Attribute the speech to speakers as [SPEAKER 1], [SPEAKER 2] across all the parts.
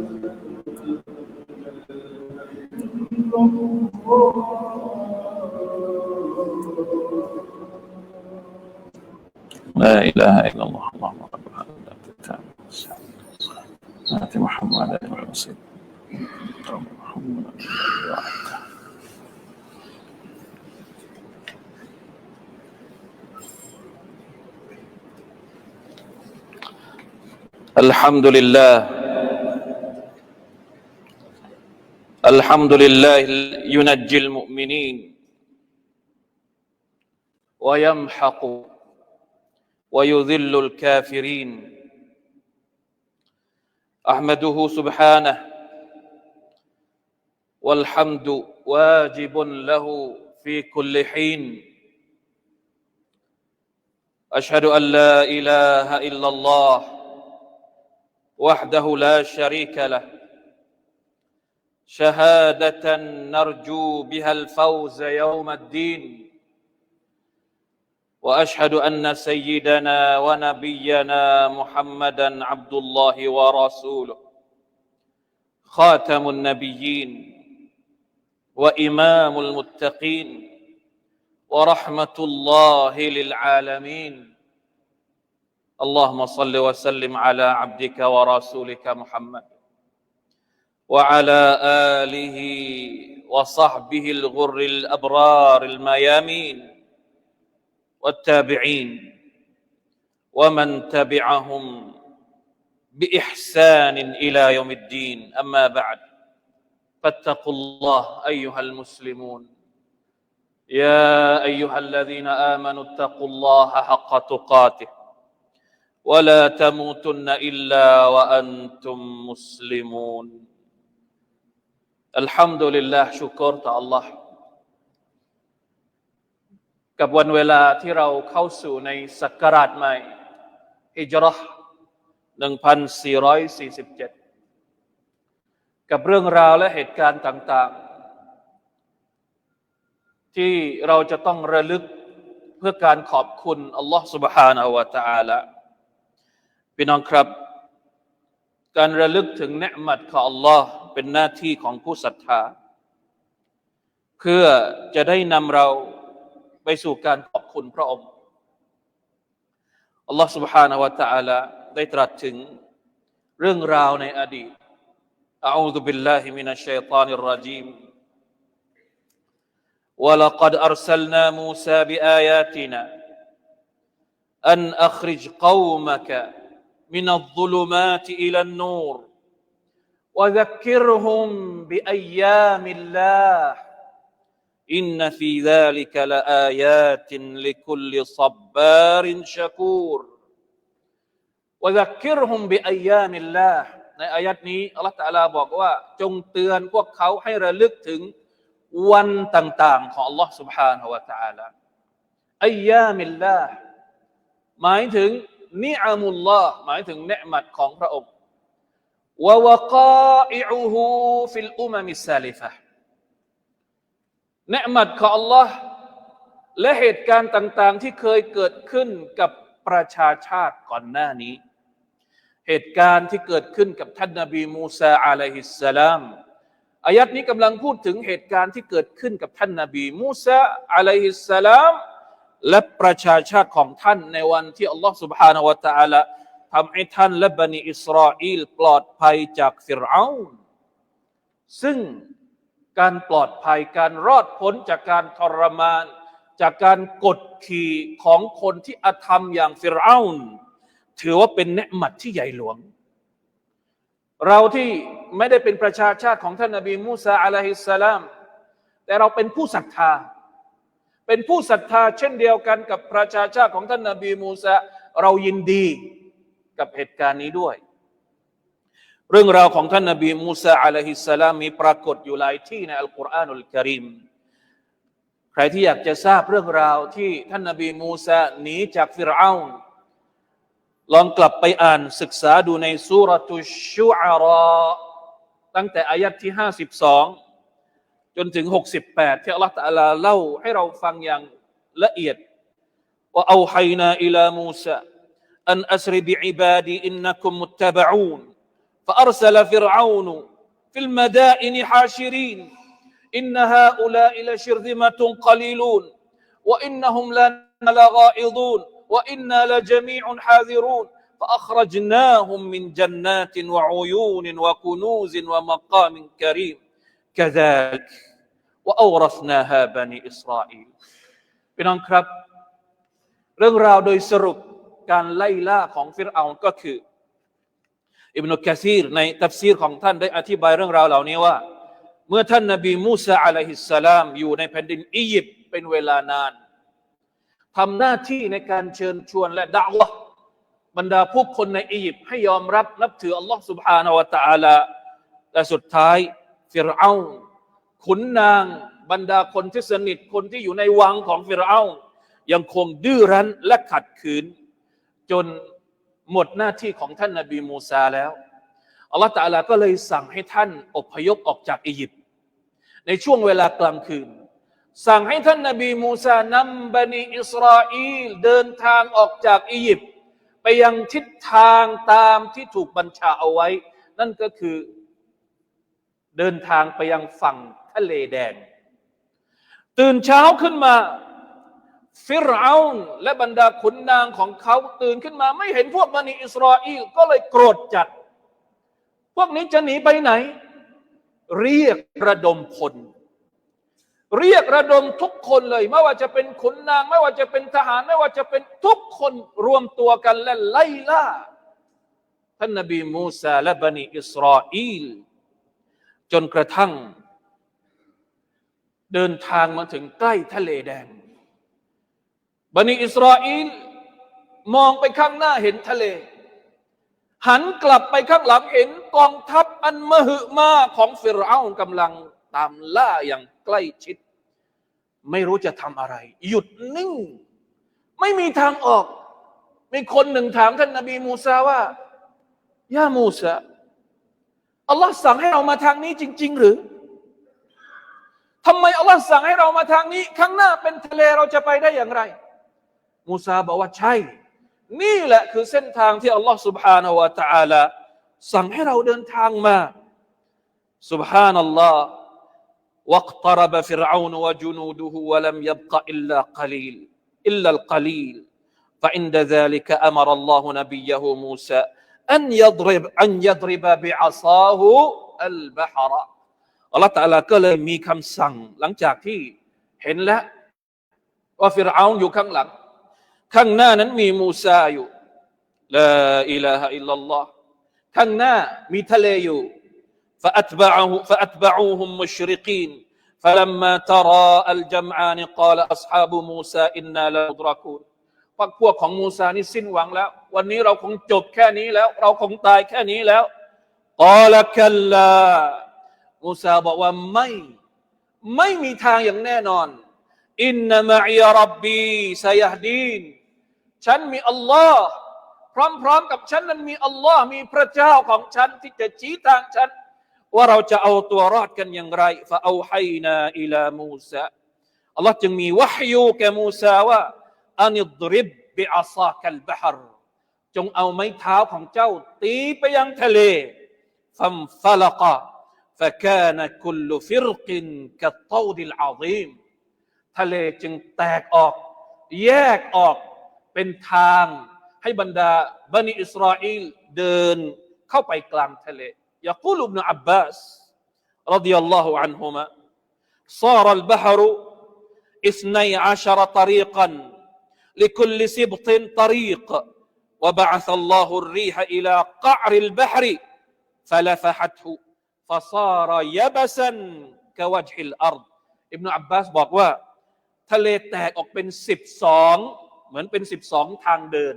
[SPEAKER 1] لا إله إلا الله اللهم رب هذا الكتاب آت محمد الوسيل محمد. الحمد لله الحمد لله ينجي المؤمنين ويمحق ويذل الكافرين. أحمده سبحانه والحمد واجب له في كل حين. أشهد أن لا إله إلا الله وحده لا شريك له شهادة نرجو بها الفوز يوم الدين. وأشهد أن سيدنا ونبينا محمدا عبد الله ورسوله خاتم النبيين وإمام المتقين ورحمة الله للعالمين. اللهم صل وسلم على عبدك ورسولك محمد. وعلى آله وصحبه الغر الأبرار الميامين والتابعين ومن تبعهم بإحسان إلى يوم الدين. أما بعد فاتقوا الله أيها المسلمون. يا أيها الذين آمنوا اتقوا الله حق تقاته. ولا تموتن إلا وأنتم مسلمون. الحمد لله شكر الله กับวันเวลาที่เราเข้าสู่ในศักราชใหม่ฮิจรัช1447 กับเรื่องราวและเหตุการณ์ต่าง ๆ ที่เราจะต้องระลึกเพื่อการขอบคุณอัลลอฮ์ سبحانه และ تعالى พี่น้องครับ การระลึกถึงเนืมัดของอัลลอฮ์ เป็นหน้าที่ของผู้ศรัทธา เพื่อจะได้นำเราไปสู่การขอบคุณพระองค์ อัลลอฮ์ سبحانه และ تعالى ได้ตรัสถึงเรื่องราวในอดีต أعوذ بالله من الشيطان الرجيم ولقد أرسلنا موسى بآياتنا أن أخرج قومك من الظلمات إلى النور وذكرهم بأيام الله إن في ذلك لآيات لكل صبار شكور وذكرهم بأيام الله ในอายัดนี้อัลลอฮฺตะอาลาบอกว่า จงเตือนพวกเขาให้ระลึกถึงวันต่าง ๆ ของอัลลอฮฺ سبحانه และ تعالى อายามิลลาห์หมายถึงนิอามุลลอฮ์หมายถึงเนืมัดของพระองค์ วะวะกาอิอูฮูฟิลอุมมิสซาลิฟะเนืมัดของอัลลอฮ์และเหตุการณ์ต่าง ๆ ที่เคยเกิดขึ้นกับประชาชาติก่อนหน้านี้ เหตุการณ์ที่เกิดขึ้นกับท่านนบีมูซาอะลัยฮิสสลามอายัดนี้กำลังพูดถึงเหตุการณ์ที่เกิดขึ้นกับท่านนบีมูซาอะลัยฮิสสลามและประชาชาติของท่านในวันที่อัลลอฮ์ سبحانه และ تعالى ทำให้ท่านและบันิอิสราเอลปลอดภัยจากฟิรเอานซึ่งการปลอดภัยการรอดพ้นจากการทรมาน จากการกดขี่ของคนที่อาธรรมอย่างฟิรเอานถือว่าเป็นเนืมัดที่ใหญ่หลวง เราที่ไม่ได้เป็นประชาชาติของท่านนบีมูซาอะลัยฮิสสลาม แต่เราเป็นผู้ศรัทธา เป็นผู้ศรัทธาเช่นเดียวกันกับประชาชาติของท่านนบีมูซาเรายินดี กับเหตุการณ์นี้ด้วย เรื่องราวของท่านนบีมูซาอะลัยฮิสสลามมีปรากฏอยู่หลายที่ในอัลกุรอานุลกิริมใครที่อยากจะทราบเรื่องราวที่ท่านนบีมูซาหนีจากฟิรเอาน์ลองกลับไปอ่านศึกษาดูในสุรตุชูอาราตั้งแต่อายัดที่ 52 จนถึง 68 ที่อัลลอฮฺตะลาเล่าให้เราฟังอย่างละเอียดว่าเอาไฮนาอิลามูซา อันอัสริบิอิบาดีอินนักุมมุตตบะอูน فأرسل فرعون في المدائن حاشرين إن هؤلاء لشرذمة قليلون وإنهم لنا لغائظون وإنا لجميع حاذرون فأخرجناهم من جنات وعيون وكنوز ومقام كريم كذلك وأورثناها بني إسرائيل พี่น้องครับ เรื่องราวโดยสรุป การไล่ล่าของฟิรเอาน์ก็คือ อิบนุกะซีรในตัฟซีรของท่านได้อธิบายเรื่องราวเหล่านี้ว่า เมื่อท่านนบีมูซาอะลัยฮิสสลาม อยู่ในแผ่นดินอียิปต์เป็นเวลานานทำหน้าที่ในการเชิญชวนและด่าวะห์บรรดาผู้คนในอียิปต์ให้ยอมรับนับถืออัลลอฮ์ سبحانه และ تعالى และสุดท้ายฟิรเอาน์ขุนนางบรรดาคนที่สนิทคนที่อยู่ในวังของฟิรเอาน์ยังคงดื้อรั้นและขัดขืน จนหมดหน้าที่ของท่านนบีมูซาแล้วอัลลอฮฺตาลาก็เลยสั่งให้ท่านอพยพออกจากอียิปต์ในช่วงเวลากลางคืน สั่งให้ท่านนบีมูซานำบันิอิสราเอลเดินทางออกจากอียิปต์ไปยังทิศทางตามที่ถูกบัญชาเอาไว้ นั่นก็คือเดินทางไปยังฝั่งทะเลแดง ตื่นเช้าขึ้นมา ฟิรเอาน์และบรรดาขุนนางของเขาตื่นขึ้นมา ไม่เห็นพวกบันิอิสราเอลก็เลยโกรธจัด พวกนี้จะหนีไปไหน เรียกระดมพลเรียกระดมทุกคนเลย ไม่ว่าจะเป็นขุนนาง ไม่ว่าจะเป็นทหาร ไม่ว่าจะเป็นทุกคนรวมตัวกันและไล่ล่าท่านนบีมูซาและบันิอิสราเอลจนกระทั่ง เดินทางมาถึงใกล้ทะเลแดง บันิอิสราเอลมองไปข้างหน้าเห็นทะเล หันกลับไปข้างหลังเห็นกองทัพอันมหึมาของฟิรเอากำลังตามล่าอย่างใกล้ชิด ไม่รู้จะทำอะไร หยุดนิ่ง ไม่มีทางออก มีคนหนึ่งถามท่านนบีมูซาว่า ย่ามูซาอัลลอฮ์สั่งให้เรามาทางนี้จริง ๆ หรือทำไมอัลลอฮ์สั่งให้เรามาทางนี้ ข้างหน้าเป็นทะเลเราจะไปได้อย่างไร มูซาบอกว่าใช่ นี่แหละคือเส้นทางที่อัลลอฮ์ سبحانه และ تعالى สั่งให้เราเดินทางมา سبحان الله واقترب فرعون وجنوده ولم يبق إلا قليل إلا القليل فعند ذلك أمر الله نبيه موسى أن يضرب أن يضرب بعصاه البحر อัลลอฮฺตะอาลาก็เลยมีคำสั่งหลังจากที่เห็นแล้ว ว่าฟิรเอาอยู่ข้างหลัง ข้างหน้านั้นมีมูซาอยู่ลาอิลาฮะอิลลัลลอฮ์ข้างหน้ามีทะเลอยู่ فأتبعه فأتبعوهم مشرقين فلما ترى الجمعان قال أصحاب موسى إنا لمدركون พวกพวกของมูซานี่สิ้นหวังแล้ว วันนี้เราคงจบแค่นี้แล้ว เราคงตายแค่นี้แล้ว قال كلا มูซาบอกว่าไม่ ไม่มีทางอย่างแน่นอน อินนามะอียรับบีซายฮดีน ฉันมีอัลลอฮ์พร้อมๆกับฉันนั้นมีอัลลอฮ์มีพระเจ้าของฉันที่จะชี้ทางฉัน ว่าเราจะเอาตัวรอดกันอย่างไรฟาเอาไฮนาอิลามูซาอัลลอฮ์จึงมีวะฮยูแก่มูซาว่าอานิดริบบิอาซาคัลบะฮรจงเอาไม้เท้าของเจ้า ตีไปยังทะเลฟัมฟลกะ فكان كل فرق كالطود العظيم ทะเลจึงแตกออก แยกออก เป็นทาง ให้บรรดาบันิอิสราเอลเดินเข้าไปกลางทะเล يقول ابن عباس رضي الله عنهما صار البحر اثني عشر طريقا لكل سبط طريق وبعث الله الريح إلى قعر البحر فلفحته فصار يبسا كوجه الأرض อิบนาอับบาสบอกว่า ทะเลแตกออกเป็นสิบสอง เหมือนเป็นสิบสองทางเดิน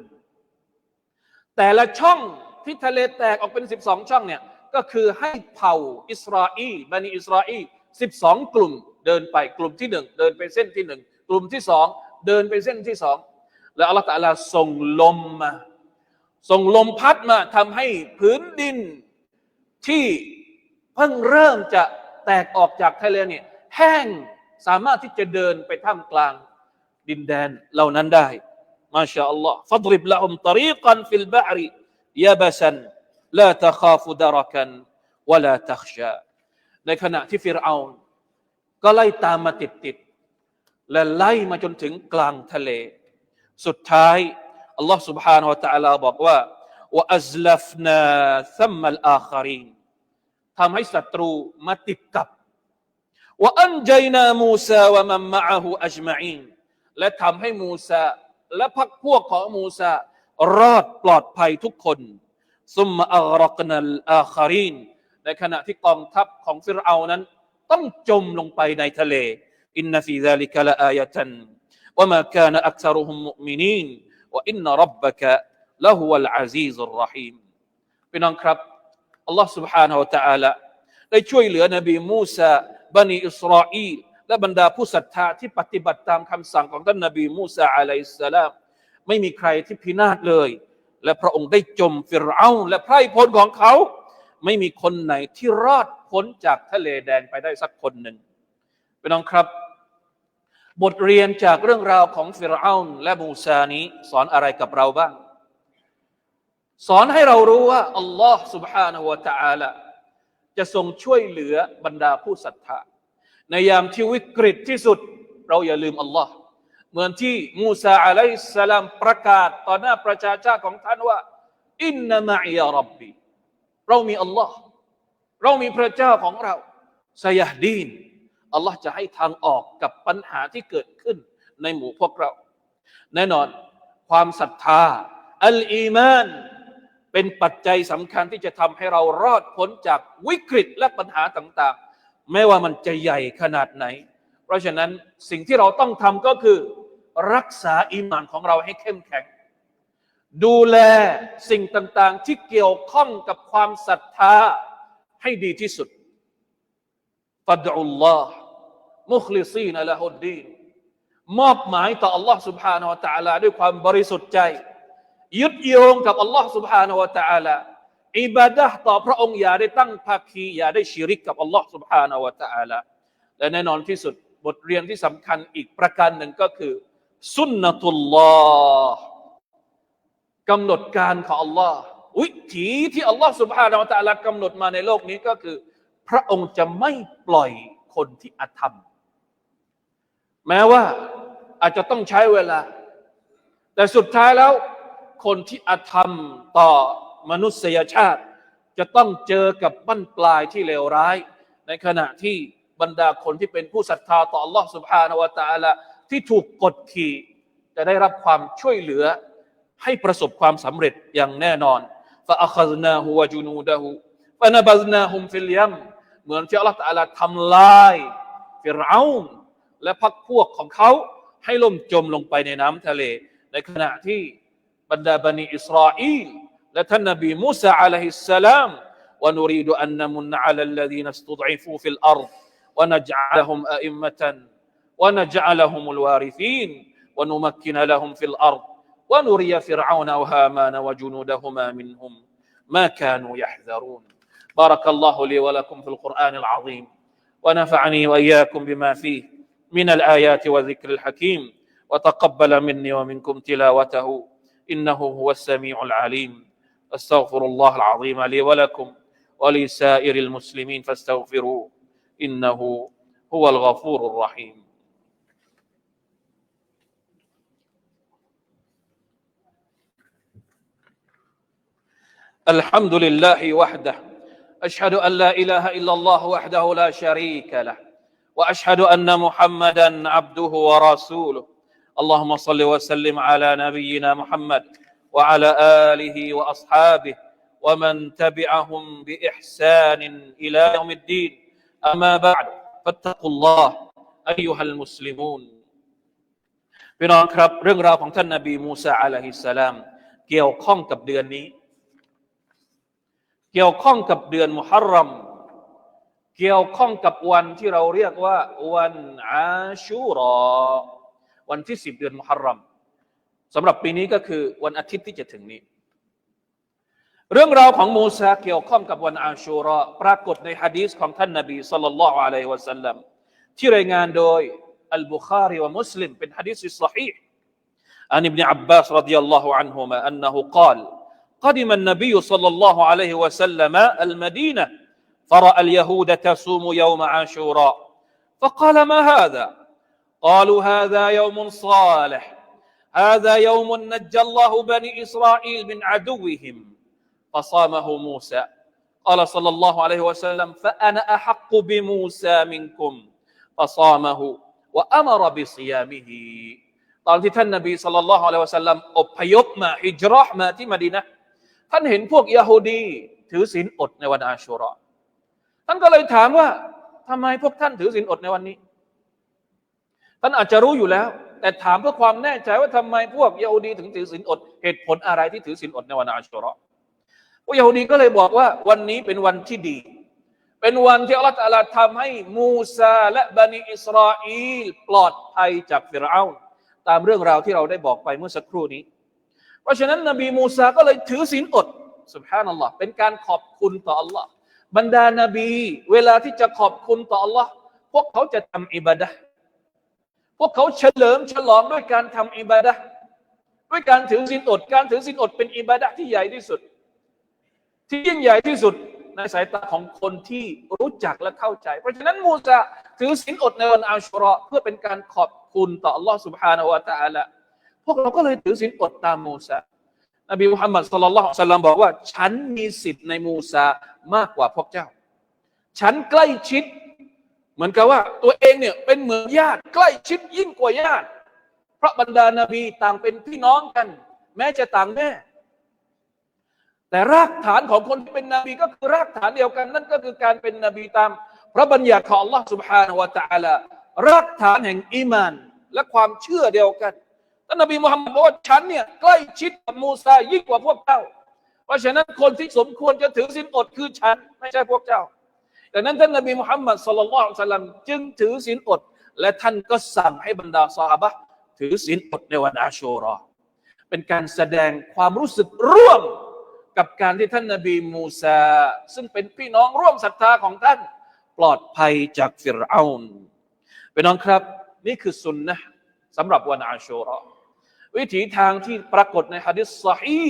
[SPEAKER 1] แต่ละช่องที่ทะเลแตกออกเป็นสิบสองช่องเนี่ยก็คือให้เผ่าอิสราเอลบันิอิสราเอลสิบสองกลุ่มเดินไปกลุ่มที่หนึ่งเดินไปเส้นที่หนึ่งกลุ่มที่สองเดินไปเส้นที่สองแล้วอัลลอฮฺตะลาส่งลมมาส่งลมพัดมาทำให้พื้นดินที่เพิ่งเริ่มจะแตกออกจากทะเลเนี่ยแห้งสามารถที่จะเดินไปท่ามกลาง ดินแดนเหล่านั้นได้มาชาอัลลอฮ์ฟัดริบละอุมตรีกันฟิลบะริยาบสันลาตะคาฟุดารักันวะลาตักชาในขณะที่ฟิรเอาก็ไล่ตามมาติดติดๆและไล่มาจนถึงกลางทะเล สุดท้ายอัลลอฮ์ سبحانه และ تعالى บอกว่า وأزلفنا ثم الآخرين ทำให้ศัตรูมาติดกับว่าอันใจนามูซาวะมัมมะอะฮูอัจมาอีน และทำให้มูซาและพรรคพวกของมูซารอดปลอดภัยทุกคนซุมมาอักรกนัลอาคารีนในขณะที่กองทัพของฟิรเอานั้น ต้องจมลงไปในทะเลอินนฟีซาลิกะละอายะตันวะมาคานอักษรุฮุมมุมินีนวะอินนรับบะกะละฮุวัลอาซีซุรรหีมพี่น้องครับอัลลอฮ์ سبحانه และ تعالى ได้ช่วยเหลือนบีมูซาบันิอิสราเอล และบรรดาผู้ศรัทธาที่ปฏิบัติตามคำสั่งของท่านนบีมูซาอะลัยฮิสสลามไม่มีใครที่พินาศเลย และพระองค์ได้จมฟิรเอาและไพร่พลของเขา ไม่มีคนไหนที่รอดพ้นจากทะเลแดงไปได้สักคนหนึ่งพี่น้องครับ บทเรียนจากเรื่องราวของฟิรเอาและมูซานี้สอนอะไรกับเราบ้าง สอนให้เรารู้ว่าอัลลอฮ์ سبحانه และ تعالى จะทรงช่วยเหลือบรรดาผู้ศรัทธา ในยามที่วิกฤตที่สุด เราอย่าลืมอัลลอฮ์เหมือนที่มูซาอะลัยสลามประกาศต่อหน้าประชาชาติของท่านว่าอินนามะยารับบีเรามีอัลลอฮ์เรามีพระเจ้าของเราสยห์ดีนอัลลอฮ์จะให้ทางออกกับปัญหาที่เกิดขึ้นในหมู่พวกเรา แน่นอนความศรัทธา อัลอีมาน เป็นปัจจัยสำคัญที่จะทำให้เรารอดพ้นจากวิกฤตและปัญหาต่างๆ ไม่ว่ามันจะใหญ่ขนาดไหน เพราะฉะนั้นสิ่งที่เราต้องทำก็คือ รักษาอีหมานของเราให้เข้มแข็ง ดูแลสิ่งต่างๆ ที่เกี่ยวข้องกับความศรัทธาให้ดีที่สุดฟัดอุลลอฮ์มุคลิซีนละฮุดดีนมอบหมายต่อ Allah سبحانه และ تعالى ด้วยความบริสุทธิ์ใจ ยึดโยงกับ Allah سبحانه และ تعالى อิบาดะห์ต่อพระองค์อย่าได้ตั้งภาคีอย่าได้ชิริกกับ Allah سبحانه และ تعالى และแน่นอนที่สุดบทเรียนที่สำคัญอีกประการหนึ่งก็คือ สุนนะตุลลอฮ์กำหนดการของ Allah วิถีที่ Allah سبحانه และ تعالى กำหนดมาในโลกนี้ก็คือ พระองค์จะไม่ปล่อยคนที่อาธรรม แม้ว่าอาจจะต้องใช้เวลา แต่สุดท้ายแล้ว คนที่อาธรรมต่อ มนุษยชาติ จะต้องเจอกับบั้นปลายที่เลวร้าย ในขณะที่บรรดาคนที่เป็นผู้ศรัทธาต่อ Allah سبحانه และ تعالى ที่ถูกกดขี่ จะได้รับความช่วยเหลือ ให้ประสบความสำเร็จอย่างแน่นอน فأخذناه وجنوده فنبذناهم في اليم เหมือนที่อัลลอฮฺตะอาลาทำลายฟิรเอานและพรรคพวกของเขาให้ล่มจมลงไปในน้ำทะเล ในขณะที่บรรดาบันิอิสราเอล และท่านนบีมูซาอะลัยฮิสสลาม ونريد أن نمن على الذين استضعفوا في الأرض ونجعلهم أئمة ونجعلهم الوارثين ونمكن لهم في الأرض ونري فرعون وهامان وجنودهما منهم ما كانوا يحذرون بارك الله لي ولكم في القرآن العظيم ونفعني وإياكم بما فيه من الآيات والذكر الحكيم وتقبل مني ومنكم تلاوته إنه هو السميع العليم أستغفر الله العظيم لي ولكم ولسائر المسلمين فاستغفروه إنه هو الغفور الرحيم. الحمد لله وحده أشهد أن لا إله إلا الله وحده لا شريك له وأشهد أن محمدا عبده ورسوله. اللهم صل وسلم على نبينا محمد وعلى آله وأصحابه ومن تبعهم بإحسان إلى يوم الدين أما بعد فاتقوا الله أيها المسلمون พี่น้องครับ เรื่องราวของท่านนบีมูซาอะลัยฮิสสลาม เกี่ยวข้องกับเดือนนี้ เกี่ยวข้องกับเดือนมุฮัรรัม เกี่ยวข้องกับวันที่เราเรียกว่า วันอาชูรอ วันที่สิบเดือนมุฮัรรัม สำหรับปีนี้ก็คือวันอาทิตย์ที่จะถึงนี้ เรื่องราวของมูซาเกี่ยวข้องกับวันอาชูรอปรากฏในฮะดีษของท่านนบีสัลลัลลอฮุอะลัยฮิวะสัลลัมที่รายงานโดยอัลบุคารีวะมุสลิมเป็นฮะดีษที่ صحيح عن ابن عباس رضي الله عنهما أنه قال قدم النبي صلى الله عليه وسلم المدينة فرأى اليهود تصوم يوم عاشوراء فقال ما هذا قالوا هذا يوم صالح هذا يوم نجى الله بني إسرائيل من عدوهم فصامه موسى قال صلى الله عليه وسلم فأنا أحق بموسى منكم فصامه وأمر بصيامه ตอนที่ท่านนบีสัลลัลลอฮุอะลัยฮิวะสัลลัมอพยพมาฮิจเราะห์มาที่มะดีนะห์ท่านเห็นพวกยะฮูดี ถือศีลอดในวันอาชูเราะห์ท่านก็เลยถามว่าทำไมพวกท่านถือศีลอดในวันนี้ ท่านอาจจะรู้อยู่แล้ว แต่ถามเพื่อความแน่ใจว่าทำไมพวกยะฮูดีถึงถือศีลอดเหตุผลอะไรที่ถือศีลอดในวันอาชูเราะห์พวกยะฮูดีก็เลยบอกว่าวันนี้เป็นวันที่ดี เป็นวันที่อัลลอฮฺทำให้มูซาและบันิอิสราเอลปลอดภัยจากฟิรเอาน์ตามเรื่องราวที่เราได้บอกไปเมื่อสักครู่นี้ เพราะฉะนั้นนบีมูซาก็เลยถือศีลอดสุบฮานัลลอฮ์เป็นการขอบคุณต่ออัลลอฮ์บรรดานาบี เวลาที่จะขอบคุณต่ออัลลอฮ์พวกเขาจะทำอิบาดะห์ พวกเขาเฉลิมฉลองด้วยการทำอิบาดะห์ด้วยการถือศีลอด การถือศีลอดเป็นอิบาดะห์ที่ใหญ่ที่สุด ที่ยิ่งใหญ่ที่สุดในสายตาของคนที่รู้จักและเข้าใจ เพราะฉะนั้นมูซาถือศีลอดในวันอาชุรอเพื่อเป็นการขอบคุณต่ออัลลอฮ์ سبحانه และ تعالى พวกเราก็เลยถือศีลอดตามมูซานบีมุฮัมมัดสุลลัลลอฮุสัลลัมบอกว่า ฉันมีสิทธิ์ในมูซามากกว่าพวกเจ้า ฉันใกล้ชิด เหมือนกับว่า ตัวเองเนี่ยเป็นเหมือนญาติ ใกล้ชิดยิ่งกว่าญาติ เพราะบรรดานาบีต่างเป็นพี่น้องกัน แม้จะต่างแม่ แต่รากฐานของคนที่เป็นนบีก็คือรากฐานเดียวกัน นั่นก็คือการเป็นนบีตาม พระบัญญัติของ Allah سبحانه และ تعالى รากฐานแห่งอีมาน และความเชื่อเดียวกันท่านนบีมุฮัมมัดบอกว่าฉันเนี่ยใกล้ชิดกับมูซายิ่งกว่าพวกเจ้า เพราะฉะนั้นคนที่สมควรจะถือศีลอดคือฉัน ไม่ใช่พวกเจ้า ดังนั้นท่านนบีมุฮัมมัดสุลลัลลอฮุซัลลัมจึงถือศีลอด และท่านก็สั่งให้บรรดาซาบะถือศีลอดในวันอาชูรอ เป็นการแสดงความรู้สึกร่วมกับการที่ท่านนบีมูซา ซึ่งเป็นพี่น้องร่วมศรัทธาของท่าน ปลอดภัยจากฟิรเอานพี่น้องครับ นี่คือสุนนะสำหรับวันอาชูรอวิถีทางที่ปรากฏในฮะดิษสฮี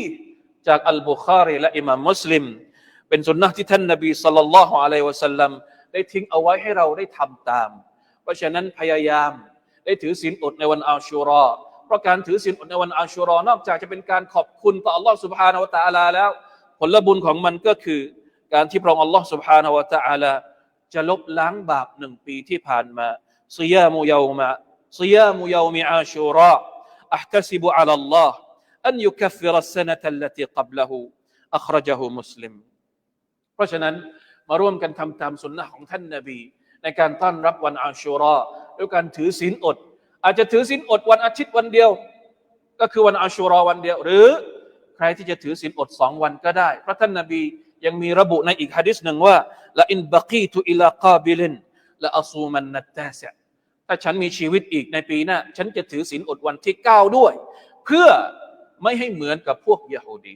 [SPEAKER 1] จากอัลบุคารีและอิมามมุสลิม เป็นสุนนะที่ท่านนบีสัลลัลลอฮุอะลัยฮิวะสัลลัมได้ทิ้งเอาไว้ให้เราได้ทำตาม เพราะฉะนั้นพยายามได้ถือศีลอดในวันอาชูรอเพราะการถือศีลอดในวันอาชูรอนอกจากจะเป็นการขอบคุณต่อ Allah سبحانه และ تعالى แล้ว ผลบุญของมันก็คือ การที่พระองค์ Allah سبحانه และ تعالى จะลบล้างบาปหนึ่งปีที่ผ่านมาซิยามุยาวมะซิยามุยาวมิอาชูรอ أحتسب على الله أن يكفر السنة التي قبله أخرجه مسلم เพราะฉะนั้นมาร่วมกันทำตามสุนนะของท่านนบี ในการต้อนรับวันอาชูรอด้วยการถือศีลอด อาจจะถือศีลอดวันอาทิตย์วันเดียว ก็คือวันอาชูรอวันเดียว หรือใครที่จะถือศีลอดสองวันก็ได้เพราะท่านนบียังมีระบุในอีกฮะดิษหนึ่งว่าละอินบะกีตุอิลากาบิลินละอัซูมันนัตตาเซถ้าฉันมีชีวิตอีกในปีหน้า ฉันจะถือศีลอดวันที่เก้าด้วย เพื่อไม่ให้เหมือนกับพวกยะฮูดี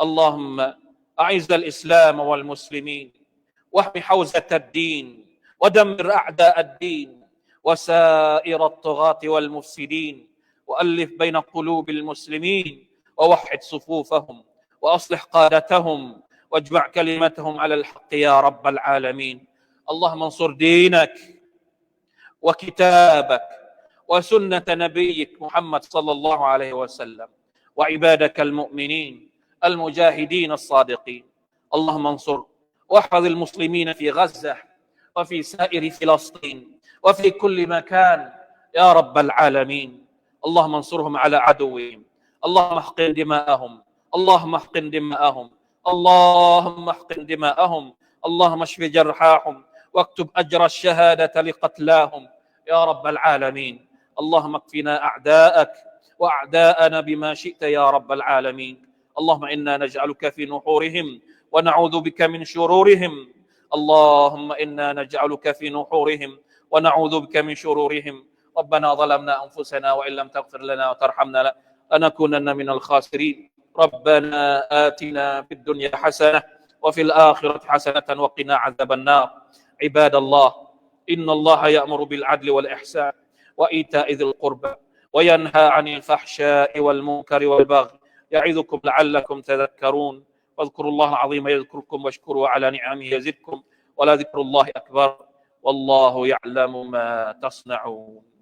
[SPEAKER 1] اللهم أعز الإسلام والمسلمين واحم حوزة الدين ودمر أعداء الدين وسائر الطغاة والمفسدين وألف بين قلوب المسلمين ووحد صفوفهم وأصلح قادتهم واجمع كلمتهم على الحق يا رب العالمين. اللهم انصر دينك وكتابك وسنة نبيك محمد صلى الله عليه وسلم وعبادك المؤمنين المجاهدين الصادقين. اللهم انصر واحفظ المسلمين في غزة وفي سائر فلسطين وفي كل مكان يا رب العالمين. اللهم انصرهم على عدوهم. اللهم احقن دماءهم. اللهم احقن دماءهم. اللهم احقن دماءهم. اللهم اشف جرحاهم واكتب أجر الشهادة لقتلاهم. يا رب العالمين. اللهم اكفنا أعداءك وأعداءنا بما شئت يا رب العالمين. اللهم إنا نجعلك في نحورهم ونعوذ بك من شرورهم. اللهم إنا نجعلك في نحورهم ونعوذ بك من شرورهم. ربنا ظلمنا أنفسنا وإن لم تغفر لنا وترحمنا لنكونن من الخاسرين. ربنا آتنا في الدنيا حسنة وفي الآخرة حسنة وقنا عذاب النار. عباد الله إن الله يأمر بالعدل والإحسان وإيتاء ذي القربى وينهى عن الفحشاء والمنكر والبغي يعظكم لعلكم تذكرون. واذكروا الله العظيم يذكركم واشكروا على نعمه يزدكم. ولذكر الله أكبر. والله يعلم ما تصنعون.